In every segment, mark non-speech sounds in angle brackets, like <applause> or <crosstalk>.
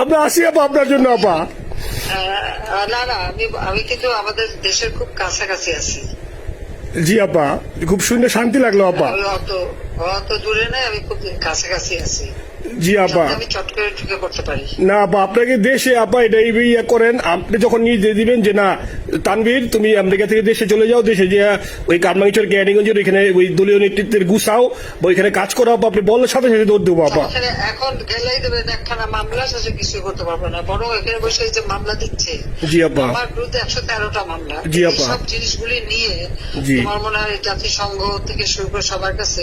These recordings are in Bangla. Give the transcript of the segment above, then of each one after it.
আমরা আসি আপা আপনার জন্য আপা। না না আমি আমি কিন্তু আমাদের দেশের খুব কাছাকাছি আছি। জি আপা খুব শুনে শান্তি লাগল আপা। আমি অত অত দূরে নাই আমি খুব কাছাকাছি আছি। জি আপা। আমি চট করে ঢুকে পড়তে পারি। না আপা আপনাকে দেশে আপা এটা এই ইয়ে করেন আপনি যখন নিয়ে দিবেন যে না তানভীর তুমি আমেরিকা থেকে দেশে চলে যাও দেশে যে ওই কারমাঙ্গিচর ক্যাডিগঞ্জের ওইখানে ওই দলীয় নেতৃত্বের গুছাও বা ওইখানে কাজ করো আপা আপনি বললে সাথে সাথে দৌড় দেবো আপা। এখন গেলেই দেবেন একখানা মামলা শেষে কিছু করতে পারবে না বরং এখানে বসে যে মামলা দিচ্ছে জি আপা। আমার বিরুদ্ধে একশো তেরোটা মামলা। জি আপা। সব জিনিসগুলি নিয়ে জি। তোমার মনে হয় জাতিসংঘ থেকে শুরু করে সবার কাছে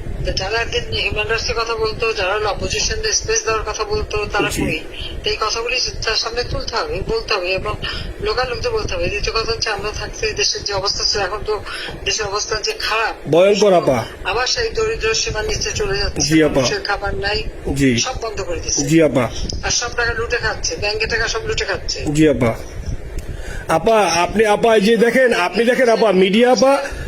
যারা একদিন হিউম্যান রাইটসের কথা বলতো যারা অপোজিশন স্পেস দেওয়ার কথা বলতো তারা। কই? এই কথাগুলি তার সামনে তুলতে হবে বলতে হবে এবং লোকাল লোকদের বলতে হবে। দ্বিতীয় কথা হচ্ছে আমরা থাকতে দেশের যে অবস্থা ছিল এখন তো দেশের অবস্থা যে খারাপ ভয়ঙ্কর আপা। আবার সেই দরিদ্র সীমার নিচে চলে যাচ্ছে। মানুষের খাবার নাই সব বন্ধ করে দিচ্ছে। জি আপা। আর সব টাকা লুটে খাচ্ছে ব্যাংকে টাকা সব লুটে খাচ্ছে। জি আপা। আপা আপনি আপা যে দেখেন আপনি দেখেন আপা মিডিয়া আপা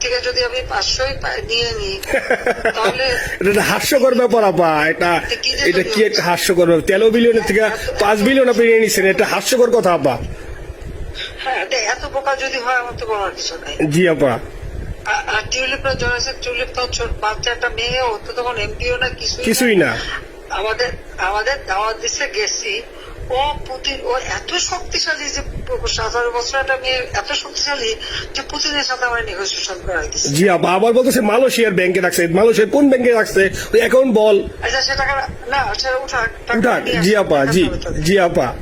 থেকে যদি আমি পাঁচশোই নিয়ে নিই তাহলে <laughs> এটা হাস্যকর ব্যাপার আপা। এটা এটা কি একটা হাস্যকর ব্যাপার? তেরো বিলিয়নের থেকে পাঁচ বিলিয়ন আপনি নিয়ে নিচ্ছেন এটা হাস্যকর কথা আপা। হ্যাঁ এত বোকা যদি হয় আমার তো বলার কিছু নাই। জি আপা। আর- আর টিউলিপরা জয়েছে টিউলিপ তো ছোট বাচ্চা একটা মেয়ে ও তো তখন এমপিও না কিছুই কিছুই না। আমাদের আমাদের দাওয়াত দিচ্ছে গেছি। ও পুতিন ও এত শক্তিশালী যে সতেরো বছর একটা মেয়ে এত শক্তিশালী যে পুতিনের সাথে আমার নেগোসিয়েশন দিচ্ছে জি আবার বলতেছে মালয়েশিয়ার ব্যাংকে রাখছে। মালয়েশিয়ার কোন ব্যাংকে রাখছে? ওই অ্যাকাউন্ট বল। আচ্ছা সে টাকা না সেটা উঠাক টাকা উঠাক। জি আপা জি জি আপা।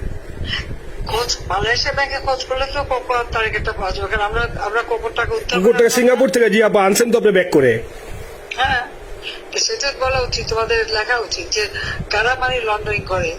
খোঁজ মালয়েশিয়া ব্যাংকে খোঁজ করলে তো পাওয়া যাবে। কারণ আমরা আমরা টাকা কুকুর করে- সিঙ্গাপুর থেকে জি আপা আনছেন তো আপনি ব্যাক করে। হ্যাঁ। সেটা বলা উচিত তোমাদের লেখা উচিত যে কারা মানি লন্ডারিং করে?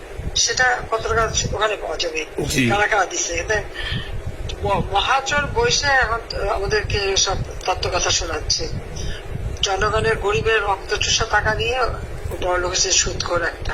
সেটা কত টাকা ওখানে পাওয়া যাবে। কারা কারা দিচ্ছে মহাজন বৈশে এখন আমাদেরকে সব তত্ত্ব কথা শোনাচ্ছে। জনগণের গরিবের রক্ত চুষা টাকা নিয়ে বড় লোকের সুদ করে একটা।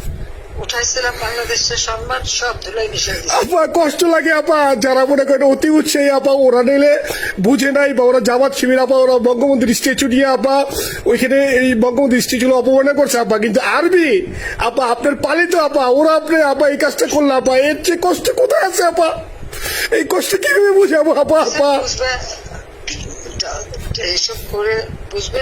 উঠাইছিলাম বাংলাদেশের সম্মান সব ধুলাই মিশে আপা কষ্ট লাগে আপা। যারা মনে করেন অতি উৎসাহী আপা ওরা নিলে বুঝে নাই বা ওরা জামাত শিবির আপা ওরা বঙ্গবন্ধুর স্ট্যাচু নিয়ে আপা ওইখানে এই বঙ্গবন্ধুর করছে আপা। কিন্তু আরবি আপা আপনার পালিত আপা ওরা আপনি আপা এই কাজটা করল আপা এর চেয়ে কষ্ট কোথায় আছে আপা? এই কষ্ট কীভাবে বুঝাবো আপা আপা এইসব করে বুঝবে?